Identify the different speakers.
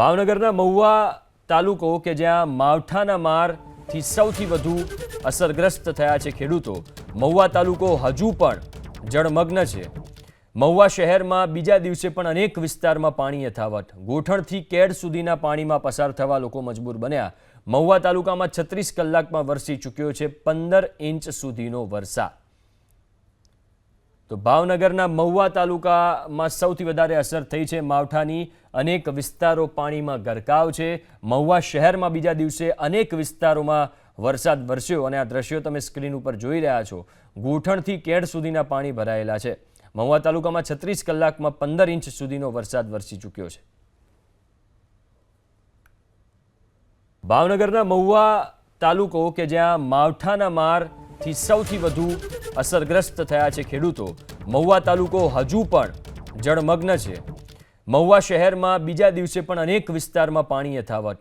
Speaker 1: ભાવનગરના મહુવા તાલુકો કે જ્યાં માવઠાના મારથી સૌથી વધુ અસરગ્રસ્ત થયા છે ખેડૂતો, મહુવા તાલુકો હજુ પણ જળમગ્ન છે. મહુવા શહેરમાં બીજા દિવસે પણ અનેક વિસ્તારમાં પાણી યથાવત. ગોઠણથી કેડ સુધીના પાણીમાં પસાર થવા લોકો મજબૂર બન્યા. મહુવા તાલુકામાં છત્રીસ કલાકમાં વરસી ચૂક્યો છે પંદર ઇંચ સુધીનો વરસાદ. તો ભાવનગરના મહુવા તાલુકામાં સૌથી વધારે અસર થઈ છે માવઠાની. અનેક વિસ્તારો પાણીમાં ગરકાવ છે. મહુવા શહેરમાં બીજા દિવસે અનેક વિસ્તારોમાં વરસાદ વરસ્યો અને આ દ્રશ્યો તમે સ્ક્રીન ઉપર જોઈ રહ્યા છો. ગૂંઠણથી કેડ સુધીના પાણી ભરાયેલા છે. મહુવા તાલુકામાં છત્રીસ કલાકમાં પંદર ઇંચ સુધીનો વરસાદ વરસી ચૂક્યો છે. ભાવનગરના મહુવા તાલુકો કે જ્યાં માવઠાના મારથી સૌથી વધુ અસરગ્રસ્ત થયા છે ખેડૂતો. મહુવા તાલુકો હજુ પણ જળમગ્ન છે. મહુવા શહેરમાં બીજા દિવસે પણ અનેક વિસ્તારમાં પાણી યથાવત